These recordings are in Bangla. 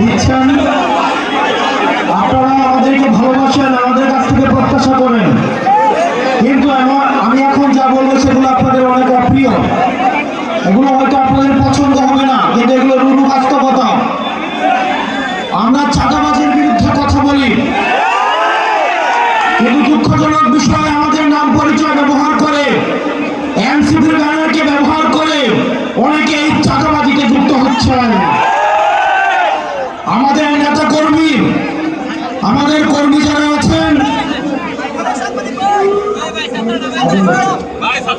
ভিজছেন আপনারা আমাদেরকে ভালোবাসেন, আমাদের কাছ থেকে প্রত্যাশা করেন। কিন্তু আমি এখন যা বলব সেগুলো আপনাদের অনেক অপ্রিয়। এগুলো হয়তো আপনাদের পছন্দ হবে না, কিন্তু এগুলো রুরু বাস্তবতা। আমরা চাঁদাবাজের বিরুদ্ধে কথা বলি। কিন্তু দুঃখজনক বিষয়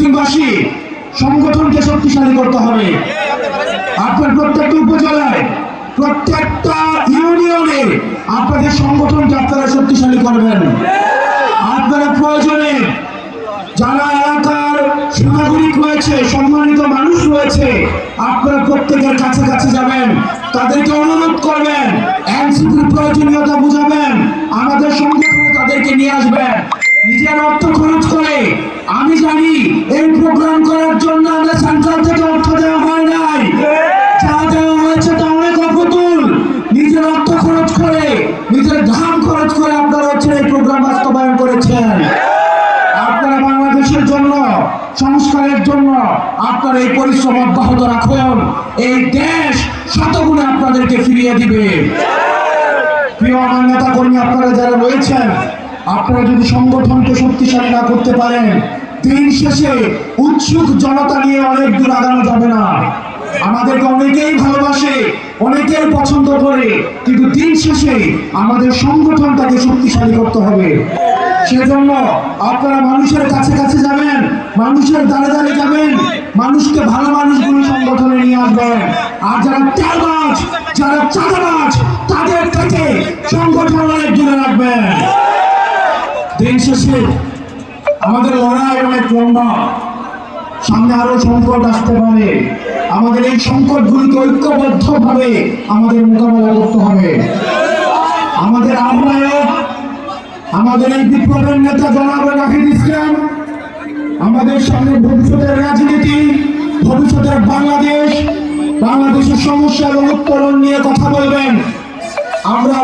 ময়মনসিংহবাসী সংগঠনকে শক্তিশালী করতে হবে। আপনার প্রত্যেকটা উপজেলায়, প্রত্যেকটা ইউনিয়নে আপনাদের সংগঠনকে আপনারা শক্তিশালী করবেন। আপনারা প্রয়োজনে যারা এলাকার সুনাগরিক রয়েছে, সম্মানিত মানুষ রয়েছে, আপনারা প্রত্যেকের কাছে কাছে যাবেন, তাদেরকে অনুরোধ করবেন, এনসিপির প্রয়োজনীয়তা বুঝাবেন, আমাদের সংগঠনে তাদেরকে নিয়ে আসবেন। নিজের অর্থ খরচ আমি জানি এই প্রোগ্রাম করার জন্য আমরা সেন্ট্রাল থেকে অর্থ দেওয়া হয় নাই। যা দেওয়া হয়েছে তা অনেক অপ্রতুল। নিজের অর্থ খরচ করে, নিজের ঘাম খরচ করে আপনারা হচ্ছে এই প্রোগ্রাম বাস্তবায়ন করেছেন। আপনারা বাংলাদেশের জন্য, সংস্কারের জন্য আপনার এই পরিশ্রম অব্যাহত রাখুন। এই দেশ শতগুণে আপনাদেরকে ফিরিয়ে দিবে। প্রিয় আমার নেতা কর্মী আপনারা যারা রয়েছেন আপনারা যদি সংগঠনকে শক্তিশালী না করতে পারেন, দিন শেষে উৎসুক জনতা নিয়ে অনেক দূর আগানো যাবে না। আমাদেরকে অনেকেই ভালোবাসে, অনেকেই পছন্দ করে, কিন্তু দিন শেষে আমাদের সংগঠনটাকে শক্তিশালী করতে হবে। সেজন্য আপনারা মানুষের কাছে কাছে যাবেন, মানুষের দ্বারে দ্বারে যাবেন, মানুষকে ভালো মানুষগুলো সংগঠনে নিয়ে আসবেন। আর যারা তেলবাজ, যারা চাঁদাবাজ, তাদের থেকে সংগঠন অনেক দূরে রাখবেন। দিন শেষে আমাদের লড়াই অনেক লম্বা। সামনে আরও সংকট আসতে পারে। আমাদের এই আমাদের করতে হবে। আমাদের আহ্বায়ক, আমাদের এই বিপ্লবের নেতা জনাব রাহিদ ইসলাম, আমাদের সামনে ভবিষ্যতের রাজনীতি, ভবিষ্যতের বাংলাদেশ, বাংলাদেশের সমস্যা এবং উত্তরণ নিয়ে কথা বলবেন। আমরা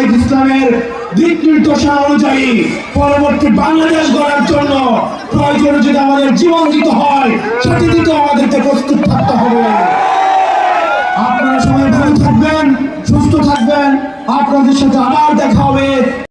রাহিদ ইসলামের দিক নির্দেশনা অনুযায়ী পরবর্তী বাংলাদেশ গড়ার জন্য প্রয়োজন যদি আমাদের জীবন দিতে হয়, সেটি দিতে আমাদেরকে প্রস্তুত থাকতে হবে। আপনারা সবাই ভালো থাকবেন, সুস্থ থাকবেন। আপনাদের সাথে আবার দেখা হবে।